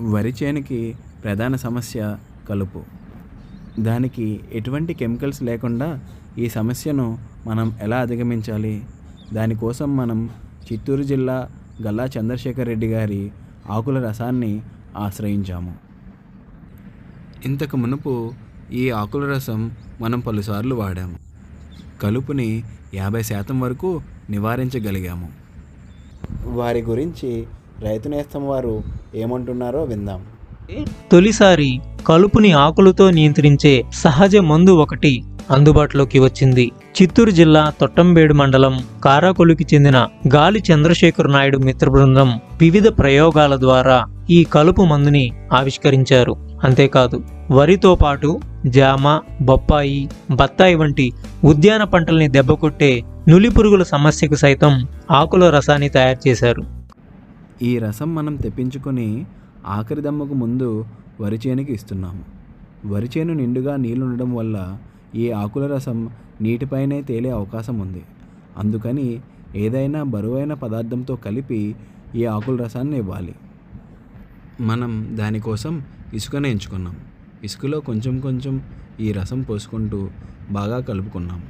వరి చేనుకి ప్రధాన సమస్య కలుపు. దానికి ఎటువంటి కెమికల్స్ లేకుండా ఈ సమస్యను మనం ఎలా అధిగమించాలి? దానికోసం మనం చిత్తూరు జిల్లా గల్లా చంద్రశేఖర్ రెడ్డి గారి ఆకుల రసాన్ని ఆశ్రయించాము. ఇంతకు మునుపు ఈ ఆకుల రసం మనం పలుసార్లు వాడాము. కలుపుని యాభై శాతం వరకు నివారించగలిగాము. వారి గురించి రైతు నేస్తం వారు ఏమంటున్నారో విందాం. తొలిసారి కలుపుని ఆకులతో నియంత్రించే సహజ మందు ఒకటి అందుబాటులోకి వచ్చింది. చిత్తూరు జిల్లా తొట్టంబేడు మండలం కారాకొలుకి చెందిన గాలి చంద్రశేఖర్ నాయుడు మిత్ర బృందం వివిధ ప్రయోగాల ద్వారా ఈ కలుపు మందుని ఆవిష్కరించారు. అంతేకాదు వరితో పాటు జామ బొప్పాయి బత్తాయి వంటి ఉద్యాన పంటల్ని దెబ్బకొట్టే నులి పురుగుల సమస్యకు సైతం ఆకుల రసాన్ని తయారు చేశారు. ఈ రసం మనం తెప్పించుకొని ఆఖరి దమ్ముకు ముందు వరి చేనుకి ఇస్తున్నాము. వరి చేను నిండుగా నీళ్ళు ఉండడం వల్ల ఈ ఆకుల రసం నీటిపైనే తేలే అవకాశం ఉంది. అందుకని ఏదైనా బరువైన పదార్థంతో కలిపి ఈ ఆకుల రసాన్ని ఇవ్వాలి. మనం దానికోసం ఇసుకను ఎంచుకున్నాం. ఇసుకలో కొంచెం కొంచెం ఈ రసం పోసుకుంటూ బాగా కలుపుకున్నాం.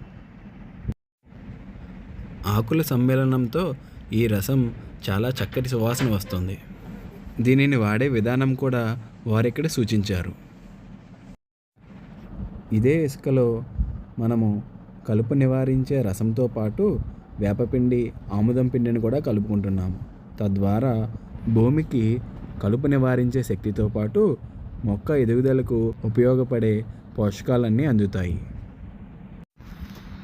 ఆకుల సమ్మేళనంతో ఈ రసం చాలా చక్కటి సువాసన వస్తుంది. దీనిని వాడే విధానం కూడా వారిక్కడ సూచించారు. ఇదే ఇసుకలో మనము కలుపు నివారించే రసంతో పాటు వేపపిండి ఆముదం పిండిని కూడా కలుపుకుంటున్నాము. తద్వారా భూమికి కలుపు నివారించే శక్తితో పాటు మొక్క ఎదుగుదలకు ఉపయోగపడే పోషకాలన్నీ అందుతాయి.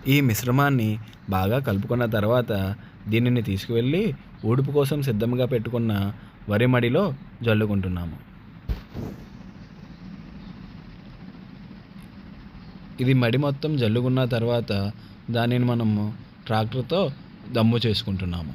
ఈ మిశ్రమాన్ని బాగా కలుపుకున్న తర్వాత దీనిని తీసుకువెళ్ళి ఊడుపు కోసం సిద్ధంగా పెట్టుకున్న వరి మడిలో జల్లుకుంటున్నాము. ఇది మడి మొత్తం జల్లుకున్న తర్వాత దానిని మనము ట్రాక్టర్తో దమ్ము చేసుకుంటున్నాము.